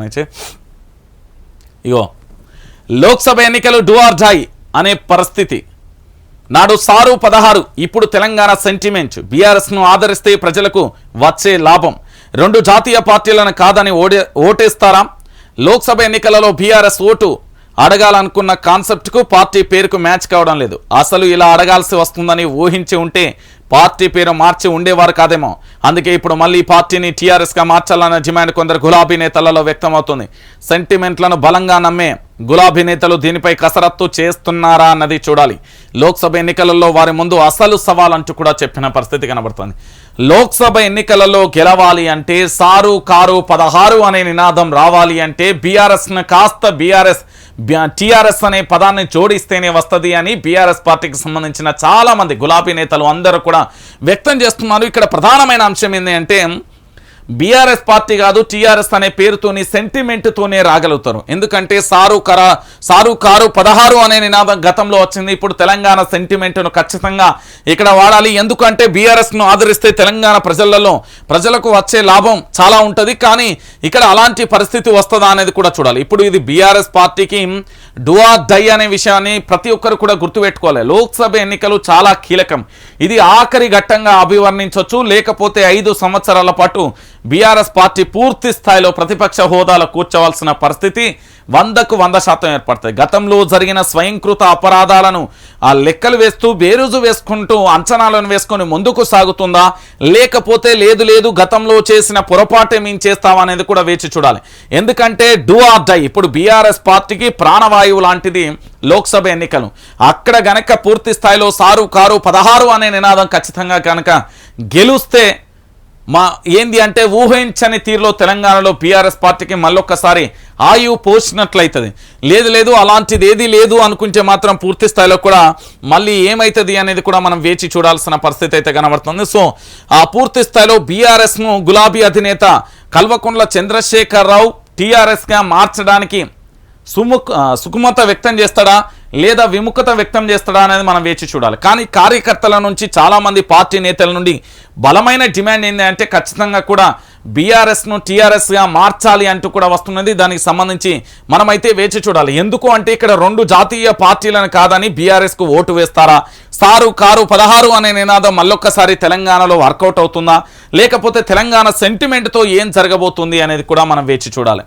అయితే ఇగో లోక్సభ ఎన్నికలు డూఆర్జాయి అనే పరిస్థితి. నాడు సారు పదహారు ఇప్పుడు తెలంగాణ సెంటిమెంట్. బీఆర్ఎస్ను ఆదరిస్తే ప్రజలకు వచ్చే లాభం. రెండు జాతీయ పార్టీలను కాదని ఓడే ఓటేస్తారా? లోక్సభ ఎన్నికలలో బీఆర్ఎస్ ఓటు అడగాలనుకున్న కాన్సెప్ట్కు పార్టీ పేరుకు మ్యాచ్ కావడం లేదు. అసలు ఇలా అడగాల్సి వస్తుందని ఊహించి ఉంటే పార్టీ పేరు మార్చి ఉండేవారు కాదేమో. అందుకే ఇప్పుడు మళ్ళీ పార్టీని టీఆర్ఎస్గా మార్చాలన్న డిమాండ్ కొందరు గులాబీ నేతలలో వ్యక్తమవుతుంది. సెంటిమెంట్లను బలంగా నమ్మే గులాబీ నేతలు దీనిపై కసరత్తు చేస్తున్నారా అన్నది చూడాలి. లోక్సభ ఎన్నికలలో వారి ముందు అసలు సవాల్ అంటూ కూడా చెప్పిన పరిస్థితి కనబడుతుంది. లోక్సభ ఎన్నికలలో గెలవాలి అంటే సారు కారు పదహారు అనే నినాదం రావాలి అంటే బీఆర్ఎస్ను కాస్త బీఆర్ఎస్ టీఆర్ఎస్ అనే పదాన్ని జోడిస్తేనే వస్తది అని బీఆర్ఎస్ పార్టీకి సంబంధించిన చాలామంది గులాబీ నేతలు అందరూ కూడా వ్యక్తం చేస్తున్నారు. ఇక్కడ ప్రధానమైన అంశం ఏంటి అంటే బీఆర్ఎస్ పార్టీ కాదు టీఆర్ఎస్ అనే పేరుతోని సెంటిమెంట్తోనే రాగలుగుతారు. ఎందుకంటే సారు కరా సారు కారు పదహారు అనే నినాదం గతంలో వచ్చింది. ఇప్పుడు తెలంగాణ సెంటిమెంట్ను ఖచ్చితంగా ఇక్కడ వాడాలి. ఎందుకంటే బీఆర్ఎస్ను ఆదరిస్తే తెలంగాణ ప్రజలలో ప్రజలకు వచ్చే లాభం చాలా ఉంటుంది. కానీ ఇక్కడ అలాంటి పరిస్థితి వస్తుందా అనేది కూడా చూడాలి. ఇప్పుడు ఇది బీఆర్ఎస్ పార్టీకి డువా డై అనే విషయాన్ని ప్రతి ఒక్కరు కూడా గుర్తుపెట్టుకోవాలి. లోక్సభ ఎన్నికలు చాలా కీలకం. ఇది ఆఖరి ఘట్టంగా అభివర్ణించవచ్చు లేకపోతే ఐదు సంవత్సరాల పాటు బీఆర్ఎస్ పార్టీ పూర్తి స్థాయిలో ప్రతిపక్ష హోదాలో కూర్చోవలసిన పరిస్థితి వందకు వంద శాతం ఏర్పడతాయి. గతంలో జరిగిన స్వయంకృత అపరాధాలను ఆ లెక్కలు వేస్తూ బేరుజు వేసుకుంటూ అంచనాలను వేసుకొని ముందుకు సాగుతుందా? లేకపోతే లేదు లేదు గతంలో చేసిన పొరపాటే మేము చేస్తామనేది కూడా వేచి చూడాలి. ఎందుకంటే డూ ఆర్ డై ఇప్పుడు బీఆర్ఎస్ పార్టీకి ప్రాణవాయువు లాంటిది లోక్సభ ఎన్నికలు. అక్కడ గనక పూర్తి స్థాయిలో సారు కారు పదహారు అనే నినాదం ఖచ్చితంగా కనుక గెలుస్తే మా ఏంది అంటే ఊహించని తీరులో తెలంగాణలో బీఆర్ఎస్ పార్టీకి మళ్ళొక్కసారి ఆయువు పోసినట్లయితుంది. లేదు లేదు అలాంటిది ఏది లేదు అనుకుంటే మాత్రం పూర్తి స్థాయిలో కూడా మళ్ళీ ఏమవుతుంది అనేది కూడా మనం వేచి చూడాల్సిన పరిస్థితి అయితే కనబడుతుంది. సో ఆ పూర్తి స్థాయిలో బీఆర్ఎస్ను గులాబీ అధినేత కల్వకుంట్ల చంద్రశేఖరరావు టీఆర్ఎస్గా మార్చడానికి సుముఖ ఆ, సుకుమత వ్యక్తం చేస్తాడా? లేదా విముఖత వ్యక్తం చేస్తాడా అనేది మనం వేచి చూడాలి. కానీ కార్యకర్తల నుంచి చాలామంది పార్టీ నేతల నుండి బలమైన డిమాండ్ ఏంటి అంటే ఖచ్చితంగా కూడా బీఆర్ఎస్ను టీఆర్ఎస్గా మార్చాలి అంటూ కూడా వస్తున్నది. దానికి సంబంధించి మనమైతే వేచి చూడాలి. ఎందుకు అంటే ఇక్కడ రెండు జాతీయ పార్టీలను కాదని బీఆర్ఎస్కు ఓటు వేస్తారా? సారు కారు పదహారు అనే నినాదం మళ్ళొక్కసారి తెలంగాణలో వర్కౌట్ అవుతుందా? లేకపోతే తెలంగాణ సెంటిమెంట్తో ఏం జరగబోతుంది అనేది కూడా మనం వేచి చూడాలి.